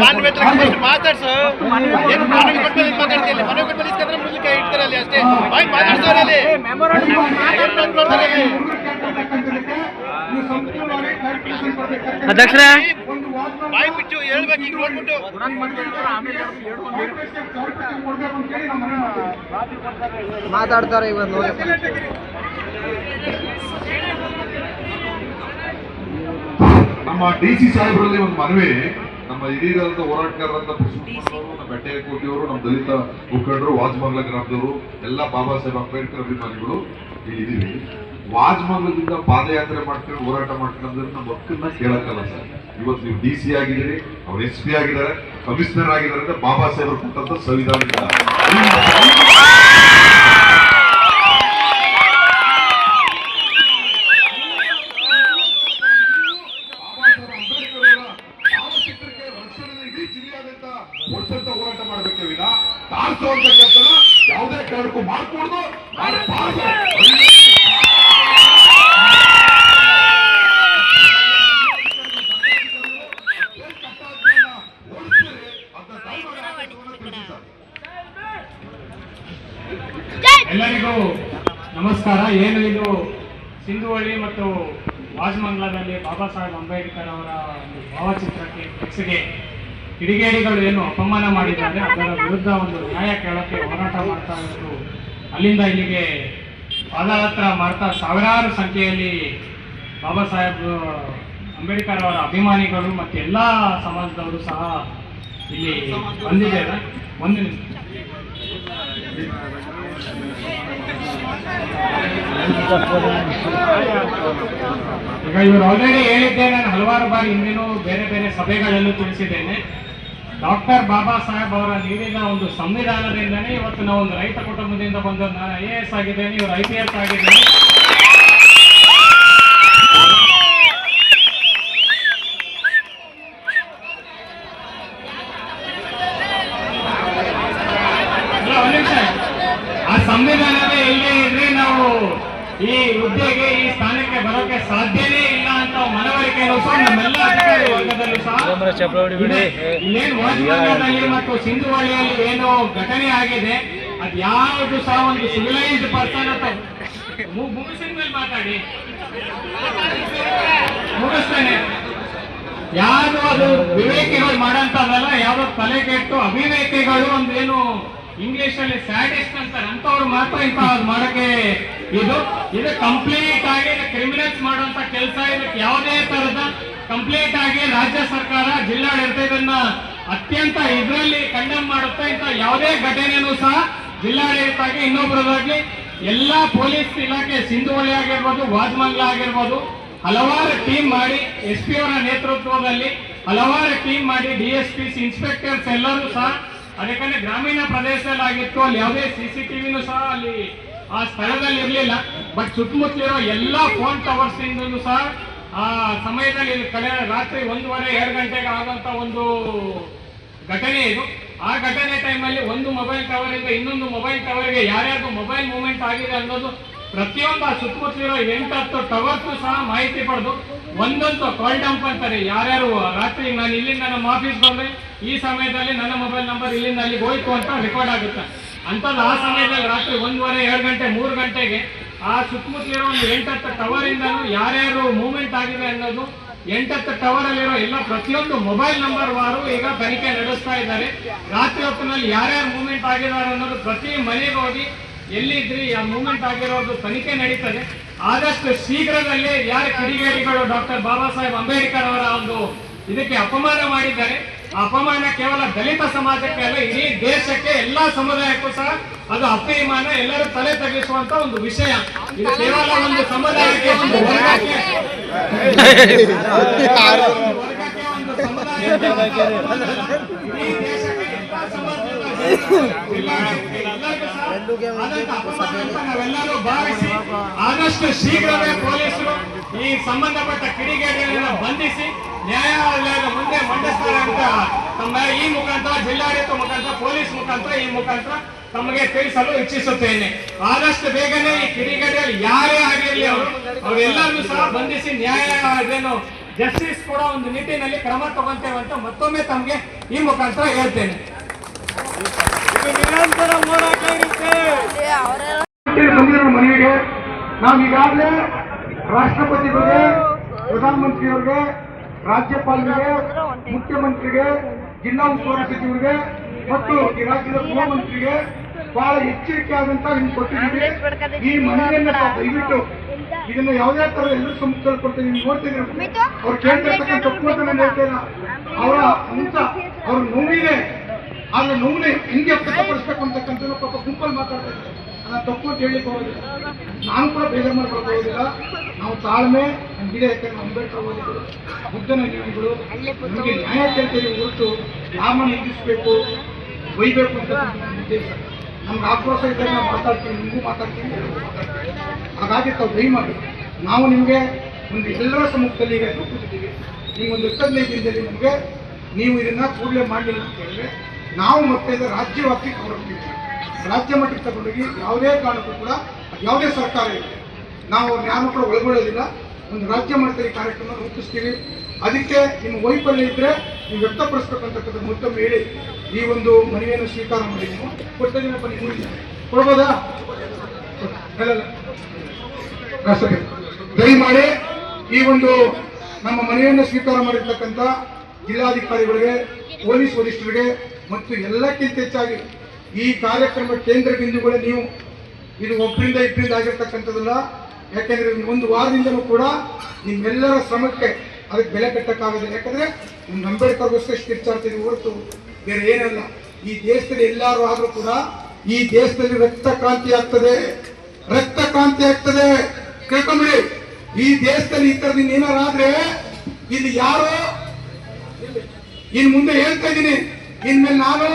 ಮಾತಾಡ್ಸು ಅಷ್ಟೇ? ಅಧ್ಯಕ್ಷರೇ. ಬಾಯ್ ಬಿಟ್ಟು ಹೇಳ್ಬೇಕು ಈಗ ನೋಡ್ಬಿಟ್ಟು. ಮಾತಾಡ್ತಾರೆ ಇವತ್ತು ನಮ್ಮ ಡಿ ಸಿ ಸಾಹೇಬರಲ್ಲಿ ಒಂದು ಮನವಿ. ನಮ್ಮ ಹಿರಿಯರಾದಂತ ಹೋರಾಟಗಾರರಂತ ಪುಷ್ಪಣ್ಣವರು ನಮ್ಮ ಬೆಟ್ಟೆಕೋಟಿಯವರು ನಮ್ಮ ದಲಿತ ಮುಖಂಡರು ವಾಜಮಂಗಲ ಗ್ರಾಮದವರು ಎಲ್ಲ ಬಾಬಾ ಸಾಹೇಬ್ ಅಂಬೇಡ್ಕರ್ ಅಭಿಮಾನಿಗಳು ಇಲ್ಲಿದ್ದೀವಿ ವಾಜಮಂಗಲದಿಂದ ಪಾದಯಾತ್ರೆ ಮಾಡ್ಕೊಂಡು ಹೋರಾಟ ಮಾಡ್ಕೊಂಡ್ರೆ ನಮ್ಮ ಹಕ್ಕನ್ನ ಕೇಳಕ್ಕಲ್ಲ ಸರ್. ಇವತ್ತು ನೀವು ಡಿ ಸಿ ಆಗಿದ್ದೀರಿ ಅವ್ರು ಎಸ್ ಪಿ ಆಗಿದ್ದಾರೆ ಕಮಿಷನರ್ ಆಗಿದ್ದಾರೆ ಅಂದ್ರೆ ಬಾಬಾ ಸಾಹೇಬ್ ಕೊಟ್ಟಂತ ಸಂವಿಧಾನದಿಂದ. ಎಲ್ಲರಿಗೂ ನಮಸ್ಕಾರ. ಏನು ಇದು ಸಿಂಧುವಳ್ಳಿ ಮತ್ತು ವಾಜಮಂಗಲದಲ್ಲಿ ಬಾಬಾ ಸಾಹೇಬ್ ಅಂಬೇಡ್ಕರ್ ಅವರ ಒಂದು ಭಾವಚಿತ್ರಕ್ಕೆ ಫ್ಲೆಕ್ಸ್ಗೆ ಕಿಡಿಗೇಡಿಗಳು ಏನು ಅಪಮಾನ ಮಾಡಿದ್ದಾರೆ, ಅದರ ವಿರುದ್ಧ ಒಂದು ನ್ಯಾಯ ಕೇಳಕ್ಕೆ ಹೋರಾಟ ಮಾಡ್ತಾ ಇರೋದು ಅಲ್ಲಿಂದ ಇಲ್ಲಿಗೆ ಪಾದಯಾತ್ರ ಮಾಡ್ತಾ ಸಾವಿರಾರು ಸಂಖ್ಯೆಯಲ್ಲಿ ಬಾಬಾ ಸಾಹೇಬ್, ಅಂಬೇಡ್ಕರ್ ಅವರ ಅಭಿಮಾನಿಗಳು ಮತ್ತು ಎಲ್ಲ ಸಮಾಜದವರು ಸಹ ಇಲ್ಲಿ ಬಂದಿದ್ದಾರೆ ಒಂದು ಈಗ ಇವರು ಆಲ್ರೆಡಿ ಹೇಳಿದ್ದೆ ನಾನು ಹಲವಾರು ಬಾರಿ ಹಿಂದಿನೂ ಬೇರೆ ಬೇರೆ ಸಭೆಗಳಲ್ಲೂ ತಿಳಿಸಿದ್ದೇನೆ. ಡಾಕ್ಟರ್ ಬಾಬಾ ಸಾಹೇಬ್ ಅವರ ನೀಡಿದ ಒಂದು ಸಂವಿಧಾನದಿಂದನೇ ಇವತ್ತು ನಾವು ಒಂದು ರೈತ ಕುಟುಂಬದಿಂದ ಬಂದು ನಾನು ಐ ಎ ಎಸ್ ಆಗಿದ್ದೇನೆ, ಇವರು ಐ ಪಿ ಎಸ್ ಆಗಿದ್ದೇನೆ. ಆ ಸಂವಿಧಾನವೇ ಇಲ್ಲೇ ಇದ್ರೆ ನಾವು ಈ ಹುದ್ದೆಗೆ, ಈ ಸ್ಥಾನಕ್ಕೆ ಬರೋಕೆ ಸಾಧ್ಯನೇ ಮತ್ತು ಸಿಂಧುವಳಿಯಲ್ಲಿ ಏನು ಘಟನೆ ಆಗಿದೆ ಅದು ಯಾವುದು ಸಹ ಒಂದು ಸಿವಿಲೈಸ್ಡ್ ಪರ್ಸನ್ ಅಂತ ಮುಗಿಸಿದ ಮೇಲೆ ಮಾತಾಡಿ. ಮುಗಿಸ್ತೇನೆ. ಯಾರು ಅದು ವಿವೇಕಿಗಳು ಮಾಡಂತದಲ್ಲ ಯಾವ ತಲೆ ಕೆಟ್ಟು ಅವಿವೇಕಿಗಳು ಒಂದು ಏನು ಇಂಗ್ಲಿಷ್ ಅಲ್ಲಿ ಸ್ಯಾಡಿಸ್ಟ್ ಅಂತಾರೆ ಅಂತವ್ರು ಮಾತ್ರ ಇಂತ ಮಾಡಕ್ಕೆ ಇದು ಇದು ಕಂಪ್ಲೀಟ್ ಆಗಿ ಕ್ರಿಮಿನಲ್ಸ್ ಮಾಡುವಂತ ಕೆಲಸ, ಇದಕ್ಕೆ ಯಾವುದೇ ತರದ ಕಂಪ್ಲೀಟ್ ಆಗಿ ರಾಜ್ಯ ಸರ್ಕಾರ ಜಿಲ್ಲಾಡಳಿತ ಇದನ್ನ ಅತ್ಯಂತ ಇದರಲ್ಲಿ ಕಂಡಮ್ ಮಾಡುತ್ತೆ. ಇಂತ ಯಾವುದೇ ಘಟನೆಯನ್ನು ಸಹ ಜಿಲ್ಲಾಡಳಿತ ಆಗಿ ಇನ್ನೊಬ್ಬರದಾಗಿ ಎಲ್ಲಾ ಪೊಲೀಸ್ ಇಲಾಖೆ ಸಿಂಧುವಳಿ ಆಗಿರ್ಬೋದು ವಾಜಮಂಗ್ಲ ಆಗಿರ್ಬೋದು, ಹಲವಾರು ಟೀಮ್ ಮಾಡಿ ಎಸ್ ಪಿ ಅವರ ನೇತೃತ್ವದಲ್ಲಿ ಹಲವಾರು ಟೀಮ್ ಮಾಡಿ ಡಿ ಎಸ್ ಪಿ ಇನ್ಸ್ಪೆಕ್ಟರ್ಸ್ ಎಲ್ಲರೂ ಸಹ ಅದಕ್ಕೆ ಗ್ರಾಮೀಣ ಪ್ರದೇಶದಲ್ಲಿ ಆಗಿತ್ತು ಅಲ್ಲಿ ಯಾವುದೇ ಸಿ ಟಿವಿನೂ ಸಹ ಅಲ್ಲಿ ಆ ಸ್ಥಳದಲ್ಲಿ ಇರಲಿಲ್ಲ. ಬಟ್ ಸುತ್ತಮುತ್ತಲಿರೋ ಎಲ್ಲಾ ಫೋನ್ ಟವರ್ಸ್ ಇಂದಲೂ ಸಹ ಆ ಸಮಯದಲ್ಲಿ ಕಳೆದ ರಾತ್ರಿ ಒಂದೂವರೆ, ಎರಡು ಗಂಟೆಗೆ ಆದಂತ ಒಂದು ಘಟನೆ ಇದು. ಆ ಘಟನೆ ಟೈಮಲ್ಲಿ ಒಂದು ಮೊಬೈಲ್ ಟವರ್ ಇಂದ ಇನ್ನೊಂದು ಮೊಬೈಲ್ ಟವರ್ಗೆ ಯಾರ್ಯಾರು ಮೊಬೈಲ್ ಮೂವ್ಮೆಂಟ್ ಆಗಿದೆ ಅನ್ನೋದು ಪ್ರತಿಯೊಂದು ಆ ಸುತ್ತಮುತ್ತಲಿರೋ ಎಂಟತ್ತು ಟವರ್ಸ್ ಸಹ ಮಾಹಿತಿ ಪಡೆದು ಒಂದೊಂದು ಕಾಲ್ ಡಂಪ್ ಅಂತಾರೆ. ಯಾರ್ಯಾರು ರಾತ್ರಿ ನಾನು ಇಲ್ಲಿಂದ ನಮ್ಮ ಆಫೀಸ್ ಬಂದ್ರೆ ಈ ಸಮಯದಲ್ಲಿ ನನ್ನ ಮೊಬೈಲ್ ನಂಬರ್ ಇಲ್ಲಿಂದ ಅಲ್ಲಿಗೆ ಹೋಯ್ತು ಅಂತ ರೆಕಾರ್ಡ್ ಆಗುತ್ತೆ. ಅಂಥದ್ದು ಆ ಸಮಯದಲ್ಲಿ ರಾತ್ರಿ ಒಂದೂವರೆ, ಎರಡು ಗಂಟೆ, ಮೂರು ಗಂಟೆಗೆ ಆ ಸುತ್ತಮುತ್ತಲಿರೋ ಒಂದು ಎಂಟತ್ತು ಟವರ್ ಇಂದನೂ ಯಾರ್ಯಾರು ಮೂವ್ಮೆಂಟ್ ಆಗಿದೆ ಅನ್ನೋದು ಎಂಟತ್ತು ಟವರ್ ಅಲ್ಲಿರೋ ಎಲ್ಲ ಪ್ರತಿಯೊಂದು ಮೊಬೈಲ್ ನಂಬರ್ ವಾರು ಈಗ ತನಿಖೆ ನಡೆಸ್ತಾ ಇದ್ದಾರೆ. ರಾತ್ರಿ ಹೊತ್ತಿನಲ್ಲಿ ಯಾರ್ಯಾರು ಮೂವ್ಮೆಂಟ್ ಆಗಿದ್ದಾರೆ ಅನ್ನೋದು ಪ್ರತಿ ಮನೆಗೆ ಹೋಗಿ ಎಲ್ಲಿದ್ರಿ? ಆ ಮೂಮೆಂಟ್ ಆಗಿರೋದು ತನಿಖೆ ನಡೀತದೆ. ಆದಷ್ಟು ಶೀಘ್ರದಲ್ಲೇ ಯಾರ ಕಿಡಿಗೇಡಿಗಳು ಡಾಕ್ಟರ್ ಬಾಬಾ ಸಾಹೇಬ್ ಅಂಬೇಡ್ಕರ್ ಅವರ ಒಂದು ಇದಕ್ಕೆ ಅಪಮಾನ ಮಾಡಿದ್ದಾರೆ. ಆ ಅಪಮಾನ ಕೇವಲ ದಲಿತ ಸಮಾಜಕ್ಕೆ ಅಲ್ಲ ಇಡೀ ದೇಶಕ್ಕೆ ಎಲ್ಲಾ ಸಮುದಾಯಕ್ಕೂ ಸಹ ಅದು ಅಪಮಾನ ಎಲ್ಲರೂ ತಲೆ ತಗ್ಗಿಸುವಂತ ಒಂದು ವಿಷಯ. ಇದು ಕೇವಲ ಒಂದು ಸಮುದಾಯಕ್ಕೆ ಒಂದು ವರ್ಗಕ್ಕೆ ವರ್ಗಕ್ಕೆ ಒಂದು ಸಮುದಾಯಕ್ಕೆ ನಾವೆಲ್ಲರೂ ಭಾವಿಸಿ ಆದಷ್ಟು ಶೀಘ್ರವೇ ಪೊಲೀಸರು ಈ ಸಂಬಂಧಪಟ್ಟ ಕಿಡಿಗೇಡಿಗಳನ್ನ ಬಂಧಿಸಿ ನ್ಯಾಯಾಲಯದ ಮುಂದೆ ಮಂಡಿಸ್ತಾರೆ ಅಂತ ತಮ್ಮ ಈ ಮುಖಾಂತರ ಜಿಲ್ಲಾಡಳಿತ ಮುಖಾಂತರ ಪೊಲೀಸ್ ಮುಖಾಂತರ ಈ ಮುಖಾಂತರ ತಮಗೆ ತಿಳಿಸಲು ಇಚ್ಛಿಸುತ್ತೇನೆ ಆದಷ್ಟು ಬೇಗನೆ ಈ ಕಿಡಿಗೇಡಿಯಲ್ಲಿ ಯಾರೇ ಆಗಿರಲಿ ಅವರು ಅವರೆಲ್ಲರನ್ನೂ ಸಹ ಬಂಧಿಸಿ ನ್ಯಾಯ ಅದೇನು ಜಸ್ಟಿಸ್ ಕೂಡ ಒಂದು ನಿಟ್ಟಿನಲ್ಲಿ ಕ್ರಮ ತಗೊಂತೇವೆ ಅಂತ ಮತ್ತೊಮ್ಮೆ ತಮಗೆ ಈ ಮುಖಾಂತರ ಹೇಳ್ತೇನೆ. ಬಂದಿರೋ ಮನವಿಗೆ ನಾವು ಈಗಾಗಲೇ ರಾಷ್ಟ್ರಪತಿಗಳಿಗೆ ಪ್ರಧಾನಮಂತ್ರಿಯವರಿಗೆ ರಾಜ್ಯಪಾಲರಿಗೆ ಮುಖ್ಯಮಂತ್ರಿಗೆ ಜಿಲ್ಲಾ ಉಸ್ತುವಾರಿ ಸಚಿವರಿಗೆ, ಮತ್ತು ಈ ರಾಜ್ಯದ ಗೃಹಮಂತ್ರಿಗೆ ಬಹಳ ಎಚ್ಚರಿಕೆ ಆದಂತ ನಿಮ್ಗೆ ಕೊಟ್ಟಿದ್ದೀವಿ ಈ ಮನವಿಯನ್ನ ದಯವಿಟ್ಟು ಇದನ್ನ ಯಾವುದೇ ತರ ಎಲ್ಲರೂ ಸಮ್ಮುಖದಲ್ಲಿ ಕೊಡ್ತೀವಿ ನೀವು ನೋಡ್ತಿದ್ದೀರಿ ಅವ್ರು ಕೇಳ್ತಿರ್ತಕ್ಕಂಥ ತಪ್ಪು ನಾನು ಹೇಳ್ತಾ ಅವರ ಅಂಶ ಅವ್ರ ನೋವಿದೆ ಆದ್ರೆ ನೋವನ್ನೇ ಹಿಂಗೆ ವ್ಯಕ್ತಪಡಿಸ್ಬೇಕು ಅಂತಕ್ಕಂಥ ಪಾಪ ಗುಂಪಲ್ಲಿ ಮಾತಾಡ್ತಾ ಇದ್ದಾರೆ ನಾನು ತಪ್ಪು ಅಂತ ಹೇಳಿ ಹೋಗೋದಿಲ್ಲ. ನಾನು ಕೂಡ ಬೇಜಾರು ಮಾಡ್ಕೊಳಕ್ ಹೋಗೋದಿಲ್ಲ. ನಾವು ತಾಳ್ಮೆ, ನಮಗಿದೆ ಯಾಕಂದ್ರೆ ಅಂಬೇಡ್ಕರ್ ಓದಿಗಳು ಬುದ್ಧನ ನಿಯಮಗಳು ನಮಗೆ ನ್ಯಾಯ ಕೇಳ್ತೀವಿ ಹೊರತು ಯಾಮ ನಿಂದಿಸ್ಬೇಕು ಒಯ್ಬೇಕು ಅಂತ ಉದ್ದೇಶ. ನಮ್ಗೆ ಆಕ್ರೋಶ ಇದ್ದಾಗ ನಾವು ಮಾತಾಡ್ತೀವಿ ನಿಮಗೂ ಮಾತಾಡ್ತೀವಿ ಹಾಗಾಗಿ ತಾವು ದಯಮಾಡಿ, ನಾವು ನಿಮಗೆ ಒಂದು ಎಲ್ಲರ ಸಮ್ಮುಖದಲ್ಲಿ ಈಗ ನಿಮ್ಗೊಂದು ಹತ್ತದೈದು ದಿನದಲ್ಲಿ ನಮಗೆ ನೀವು ಇದನ್ನ ಕೂಡಲೇ ಮಾಡಲಿಲ್ಲ ಅಂತ ಹೇಳಿದ್ರೆ ನಾವು ಮತ್ತೆ ರಾಜ್ಯ ವ್ಯಾಪ್ತಿ ತಗೊಂಡೋಗ್ತೀವಿ ರಾಜ್ಯ ಮಟ್ಟಕ್ಕೆ ತಗೊಂಡೋಗಿ ಯಾವುದೇ ಕಾರಣಕ್ಕೂ ಕೂಡ ಯಾವುದೇ ಸರ್ಕಾರ ಇಲ್ಲ. ನಾವು ಯಾರು ಕೂಡ ಒಳಗೊಳ್ಳೋದಿಲ್ಲ. ಒಂದು ರಾಜ್ಯ ಮಟ್ಟದಲ್ಲಿ ಕಾರ್ಯಕ್ರಮ ರೂಪಿಸ್ತೀವಿ. ಅದಕ್ಕೆ ನಿಮ್ಮ ವೈಫಲ್ಯ ಇದ್ರೆ ನೀವು ವ್ಯಕ್ತಪಡಿಸ್ಬೇಕಂತಕ್ಕಂಥ ಮತ್ತೊಮ್ಮೆ ಹೇಳಿ ಈ ಒಂದು ಮನವಿಯನ್ನು ಸ್ವೀಕಾರ ಮಾಡಿ ನೀವು. ಕೊಟ್ಟಿದ್ದೀನಪ್ಪ ನೀವು ಕೊಡ್ಬೋದಾ? ದಯಮಾಡಿ ಈ ಒಂದು ನಮ್ಮ ಮನೆಯನ್ನು ಸ್ವೀಕಾರ ಮಾಡಿರ್ತಕ್ಕಂಥ ಜಿಲ್ಲಾಧಿಕಾರಿಗಳಿಗೆ, ಪೊಲೀಸ್ ವರಿಷ್ಠರಿಗೆ ಮತ್ತು ಎಲ್ಲಕ್ಕಿಂತ ಹೆಚ್ಚಾಗಿ ಈ ಕಾರ್ಯಕ್ರಮ ಕೇಂದ್ರ ಬಿಂದುಗಳೇ ನೀವು ಇದು ಒಬ್ಬರಿಂದ ಇಬ್ಬರಿಂದ ಆಗಿರ್ತಕ್ಕಂಥದ್ದಲ್ಲ. ಯಾಕೆಂದ್ರೆ ಒಂದು ವಾರದಿಂದಲೂ ಕೂಡ ನಿಮ್ಮೆಲ್ಲರ ಶ್ರಮಕ್ಕೆ ಅದಕ್ಕೆ ಬೆಲೆ ಕಟ್ಟಕ್ಕಾಗೋದಿಲ್ಲ. ಯಾಕಂದ್ರೆ ಅಂಬೇಡ್ಕರ್ಗೋಸ್ಕರ ಎಷ್ಟು ಕಿರ್ಚಾಡ್ತೀವಿ ಹೊರತು ಬೇರೆ ಏನಲ್ಲ ಈ ದೇಶದಲ್ಲಿ ಎಲ್ಲರೂ ಆದರೂ ಕೂಡ ಈ ದೇಶದಲ್ಲಿ ರಕ್ತ ಕ್ರಾಂತಿ ಆಗ್ತದೆ. ರಕ್ತ ಕ್ರಾಂತಿ ಆಗ್ತದೆ. ಕೇಳ್ಕೊಂಬಿಡಿ ಈ ದೇಶದಲ್ಲಿ ಈ ತರದ ಏನಾರಾದ್ರೆ ಇಲ್ಲಿ ಯಾರೋ ಇನ್ ಮುಂದೆ ಹೇಳ್ತಾ ಇದ್ದೀನಿ. ಇನ್ಮೇಲೆ ನಾನು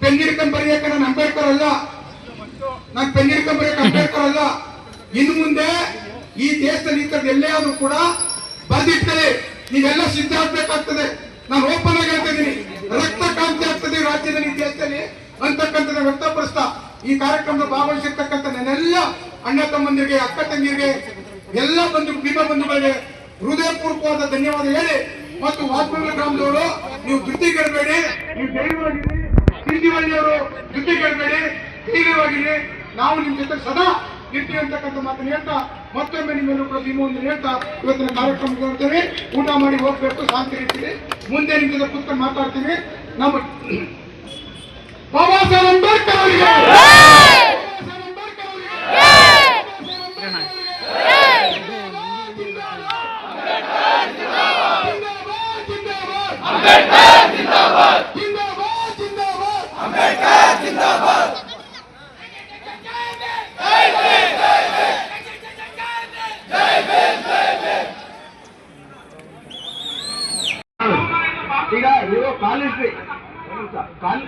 ಪೆನ್ ಹಿಡ್ಕೊಂಡ್ ಬರೆಯಕ್ಕೆ ನಾನು ಅಂಬೇಡ್ಕರ್ ಅಲ್ಲ. ನಾನು ಪೆನ್ ಹಿಡ್ಕೊಂಡ್ ಅಂಬೇಡ್ಕರ್ ಅಲ್ಲ. ಇನ್ನು ಮುಂದೆ ಈ ದೇಶದಲ್ಲಿ ತರದ ಎಲ್ಲೇ ಆದ್ರೂ ಕೂಡ ಬರ್ದಿರ್ತದೆ ನೀವೆಲ್ಲ ಸಿದ್ಧ ಆಗ್ಬೇಕಾಗ್ತದೆ. ನಾನು ಓಪನ್ ಆಗಿ ಹೇಳ್ತಾ ಇದ್ದೀನಿ. ರಕ್ತ ಕಾಂತಿ ಆಗ್ತದೆ ರಾಜ್ಯದಲ್ಲಿ, ಈ ದೇಶದಲ್ಲಿ ಅಂತಕ್ಕಂಥದ್ದು ವ್ಯಕ್ತಪಡಿಸ್ತಾ. ಈ ಕಾರ್ಯಕ್ರಮದ ಭಾಗವಹಿಸಿರ್ತಕ್ಕಂಥ ನನ್ನೆಲ್ಲ ಅಣ್ಣ ತಮ್ಮಂದಿರಿಗೆ, ಅಕ್ಕ ತಂಗಿರಿಗೆ, ಎಲ್ಲ ಬಂಧು ಭೀಮ ಬಂಧುಗಳಿಗೆ ಹೃದಯಪೂರ್ವಕವಾದ ಧನ್ಯವಾದ ಹೇಳಿ. ಮತ್ತು ವಾಲ್ಮೀಕಿ ಗ್ರಾಮದವರು, ನೀವು ಧೃತಿಗೆಡಬೇಡಿ ನೀವು ಧೈರ್ಯವಾಗಿರಿ. ಸಿಂಧಿವಳ್ಳಿಯವರು ಧೃತಿಗೆಡಬೇಡಿ ಧೈರ್ಯವಾಗಿರಿ. ನಾವು ನಿಮ್ ಜೊತೆ ಸದಾ ಇರ್ತೀವಿ ಅಂತಕ್ಕಂಥ ಮಾತನ್ನು ಹೇಳ್ತಾ, ಮತ್ತೊಮ್ಮೆ ನಿಮ್ಮೆಲ್ಲರೂ ಕೂಡ ಭೀಮವನ್ನು ಹೇಳ್ತಾ, ಇವತ್ತಿನ ಕಾರ್ಯಕ್ರಮ ಹೋಗ್ತೇವೆ ಊಟ ಮಾಡಿ ಹೋಗ್ಬೇಕು, ಶಾಂತಿ ಇರ್ತೀವಿ ಮುಂದೆ ನಿಮ್ಮ ಜೊತೆ ಕೂತ್ಕೊಂಡು ಮಾತಾಡ್ತೀವಿ ನಮ್ಮ ಬಾಬಾ ಸಾಹೇಬ್ ಅಂಬೇಡ್ಕರ್ ಅವರಿಗೆ ಬಾಬಾ ಸಾಹೇಬ್ ಅಂಬೇಡ್ಕರ್ ಅವರಿಗೆ ಈಗ ನೀವು ಕಾಲೇಜ್ ಹಿಸ್ಟ್ರಿ ಕಾಲ್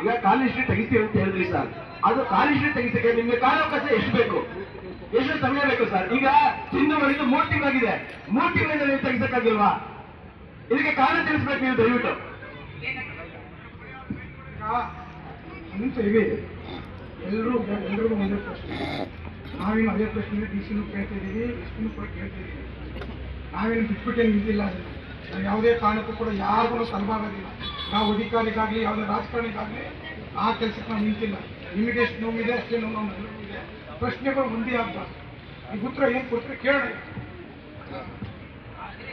ಈಗ ಕಾಲ್ ಹಿಸ್ಟ್ರಿ ತೆಗಿತೀವಿ ಅಂತ ಹೇಳಿದ್ರಿ ಸರ್ ಅದು ಕಾಲ್ ಹಿಸ್ಟ್ರಿ ತೆಗಿಸಕ್ಕೆ ನಿಮ್ಗೆ ಕಾಲಾವಕಾಶ ಎಷ್ಟು ಬೇಕು? ಎಷ್ಟು ಸಮಯ ಬೇಕು ಸರ್ ಈಗ ತಿಂದು ಮಾಡಿದ್ದು ಮೂರು ತಿಂಗಳಾಗಿದೆ ಮೂರು ತಿಂಗಳಿಂದ ನೀವು ತೆಗಿಸಕ್ಕಾಗಿಲ್ವಾ? ಇದಕ್ಕೆ ಕಾರಣ ತಿಳಿಸ್ಬೇಕು ನೀವು ದಯವಿಟ್ಟು. ಇವೆ ಎಲ್ಲರೂ ಎಲ್ರಿಗೂ ಒಂದೇ ಪ್ರಶ್ನೆ. ನಾವೇನು ಅದೇ ಪ್ರಶ್ನೆ ಡಿ ಸಿನೂ ಕೇಳ್ತಿದ್ದೀವಿ ಎಸ್ ಪಿನೂ ಕೂಡ ಕೇಳ್ತಿದ್ದೀವಿ. ನಾವೇನು ಬಿಟ್ಬಿಟ್ಟೇನು ನಿಂತಿಲ್ಲ ನಾವು ಯಾವುದೇ ಕಾರಣಕ್ಕೂ ಕೂಡ ಯಾರಿಗೂ ತಲಬಾಗೋದಿಲ್ಲ. ನಾವು ಅಧಿಕಾರಿಗಾಗಲಿ, ಯಾವುದೇ ರಾಜಕಾರಣಿಗಾಗಲಿ ಆ ಕೆಲಸಕ್ಕೆ ನಾವು ನಿಂತಿಲ್ಲ. ನಿಮಗೆ ಎಷ್ಟು ನೋವಿದೆ ಅಷ್ಟೇ ನೋವು ನಮ್ಮ ಪ್ರಶ್ನೆಗಳು ಒಂದೇ ಆಗ್ಬಾರ್ದು. ಈ ಉತ್ತರ ಏನು ಕೊಟ್ಟರೆ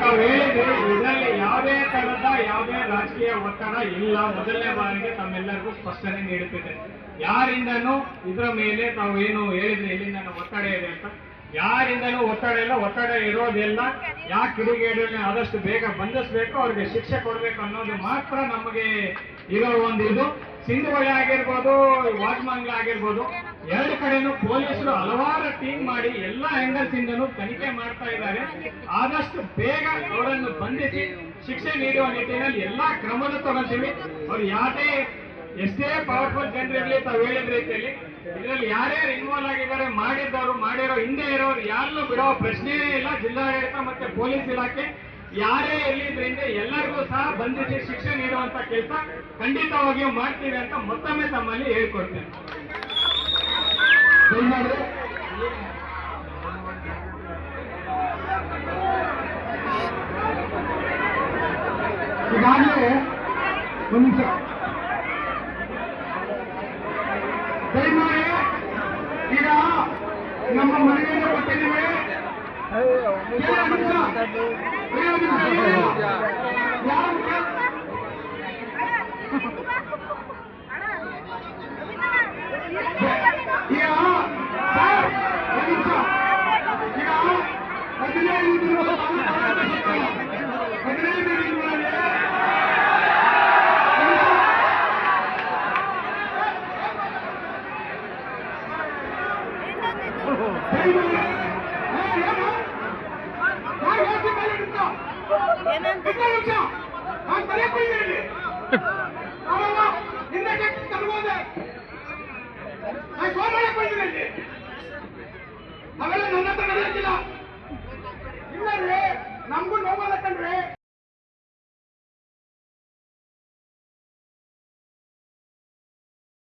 ತಾವು ಹೇಳಿದ್ರಿ ಇದರಲ್ಲಿ ಯಾವುದೇ ತರದ, ಯಾವುದೇ ರಾಜಕೀಯ ಒತ್ತಡ ಇಲ್ಲ. ಮೊದಲನೇ ಬಾರಿಗೆ ತಮ್ಮೆಲ್ಲರಿಗೂ ಸ್ಪಷ್ಟನೆ ನೀಡುತ್ತಿದೆ. ಯಾರಿಂದನೂ ಇದರ ಮೇಲೆ ತಾವು ಏನು ಹೇಳಿದ್ರೆ ಇಲ್ಲಿಂದ ಒತ್ತಡ ಇದೆ ಅಂತ? ಯಾರಿಂದನೂ ಒತ್ತಡ ಇಲ್ಲ. ಒತ್ತಡ ಇರೋದಿಲ್ಲ ಯಾಕೆ ಕಿಡಿಗೇಡಿನ ಆದಷ್ಟು ಬೇಗ ಬಂಧಿಸ್ಬೇಕು? ಅವ್ರಿಗೆ ಶಿಕ್ಷೆ ಕೊಡಬೇಕು ಅನ್ನೋದು ಮಾತ್ರ ನಮಗೆ ಇರೋ ಒಂದು ಇದು. ಸಿಂಧುವಳಿ ಆಗಿರ್ಬೋದು ವಾಜ್ಮಂಗ್ಲ ಆಗಿರ್ಬೋದು, ಎರಡು ಕಡೆನೂ ಪೊಲೀಸರು ಹಲವಾರು ಟೀಮ್ ಮಾಡಿ ಎಲ್ಲ ಆಂಗಲ್ಸ್ ಇಂದನೂ ತನಿಖೆ ಮಾಡ್ತಾ ಇದ್ದಾರೆ. ಆದಷ್ಟು ಬೇಗ ಅವರನ್ನು ಬಂಧಿಸಿ ಶಿಕ್ಷೆ ನೀಡುವ ನಿಟ್ಟಿನಲ್ಲಿ ಎಲ್ಲಾ ಕ್ರಮವನ್ನು ತೊಗೊಳ್ತೀವಿ. ಅವ್ರು ಯಾವುದೇ ಎಷ್ಟೇ ಪವರ್ಫುಲ್ ಜನರಿರಲಿ ತಾವು ಹೇಳಿದ ರೀತಿಯಲ್ಲಿ, ಇದರಲ್ಲಿ ಯಾರ್ಯಾರು ಇನ್ವಾಲ್ವ್ ಆಗಿದ್ದಾರೆ, ಮಾಡಿದ್ದವರು, ಮಾಡಿರೋ ಹಿಂದೆ ಇರೋರು, ಯಾರನ್ನೂ ಬಿಡೋ ಪ್ರಶ್ನೆಯೇ ಇಲ್ಲ. ಜಿಲ್ಲಾಡಳಿತ ಮತ್ತೆ ಪೊಲೀಸ್ ಇಲಾಖೆ ಯಾರೇ ಇರಲಿ ಇದರಿಂದ ಎಲ್ಲರಿಗೂ ಸಹ ಬಂಧಿಸಿ ಶಿಕ್ಷೆ ನೀಡುವಂತ ಕೆಲಸ ಖಂಡಿತವಾಗಿಯೂ ಮಾಡ್ತೀವಿ ಅಂತ ಮತ್ತೊಮ್ಮೆ ತಮ್ಮಲ್ಲಿ ಹೇಳ್ಕೊಡ್ತೇನೆ. ಈಗಾಗಲೇ ಒಂದು ದಯಮಾಡಿ, ಈಗ ನಮ್ಮ ಮನೆಯಿಂದ ಕೊಟ್ಟಿದ್ದೀವಿ. ಎರಡು